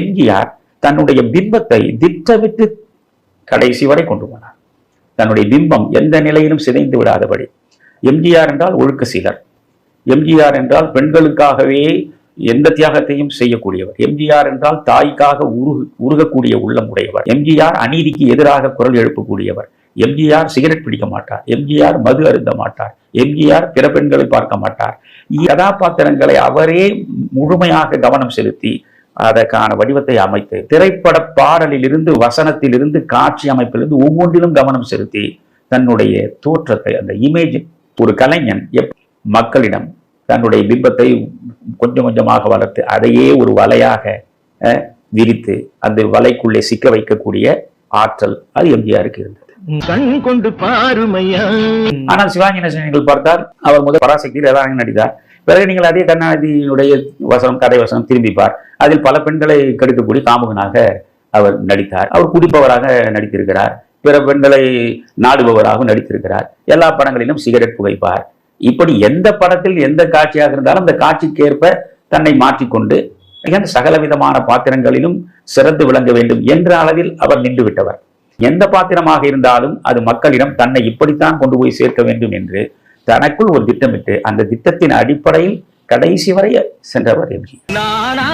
எம்ஜிஆர் தன்னுடைய பிம்பத்தை திட்டமிட்டு கடைசி வரை கொண்டு போனார். தன்னுடைய பிம்பம் எந்த நிலையிலும் சிதைந்து விடாதபடி. எம்ஜிஆர் என்றால் ஒழுக்க சீலர். எம்ஜிஆர் என்றால் பெண்களுக்காகவே எந்த தியாகத்தையும் செய்யக்கூடியவர். எம்ஜிஆர் என்றால் தாய்க்காக உருகு உருகக்கூடிய உள்ளம் உடையவர். எம்ஜிஆர் அநீதிக்கு எதிராக குரல் எழுப்பக்கூடியவர். எம்ஜிஆர் சிகரெட் பிடிக்க மாட்டார். எம்ஜிஆர் மது அருந்த மாட்டார். எம்ஜிஆர் பிற பெண்களை பார்க்க மாட்டார். கதாபாத்திரங்களை அவரே முழுமையாக கவனம் செலுத்தி அதற்கான வடிவத்தை அமைத்து திரைப்பட பாடலிலிருந்து வசனத்திலிருந்து காட்சி அமைப்பிலிருந்து ஒவ்வொன்றிலும் கவனம் செலுத்தி தன்னுடைய தோற்றத்தை அந்த இமேஜ் ஒரு கலைஞன் எப் மக்களிடம் தன்னுடைய பிம்பத்தை கொஞ்சம் கொஞ்சமாக வளர்த்து அதையே ஒரு வலையாக விரித்து அந்த வலைக்குள்ளே சிக்க வைக்கக்கூடிய ஆற்றல் அது எம்ஜிஆருக்கு இருந்தது. கண் கொண்டு பாருமையா? ஆனால் சிவாஜி கணேசன் நீங்கள் பார்த்தால் அவர் முதல் பராசக்தியில் ஏதாவது நடித்தார். பிறகு நீங்கள் அதே கருணாநிதியினுடைய வசனம் கதை வசனம் திரும்பிப்பார். அதில் பல பெண்களை கெடுக்கக்கூடிய காமுகனாக அவர் நடித்தார். அவர் குடிப்பவராக நடித்திருக்கிறார். பிற பெண்களை நாடுபவராகவும் நடித்திருக்கிறார். எல்லா படங்களிலும் சிகரெட் புகைப்பார். இப்படி எந்த படத்தில் எந்த காட்சியாக இருந்தாலும் அந்த காட்சிக்கேற்ப தன்னை மாற்றிக்கொண்டு மிக சகல விதமான பாத்திரங்களிலும் சிறந்து விளங்க வேண்டும் என்ற அளவில் அவர் நின்று விட்டவர். எந்த பாத்திரமாக இருந்தாலும் அது மக்களிடம் தன்னை இப்படித்தான் கொண்டு போய் சேர்க்க வேண்டும் என்று தனக்குள் ஒரு திட்டமிட்டு அந்த திட்டத்தின் அடிப்படையில் கடைசி வரை சென்றவர் எம்ஜி நானா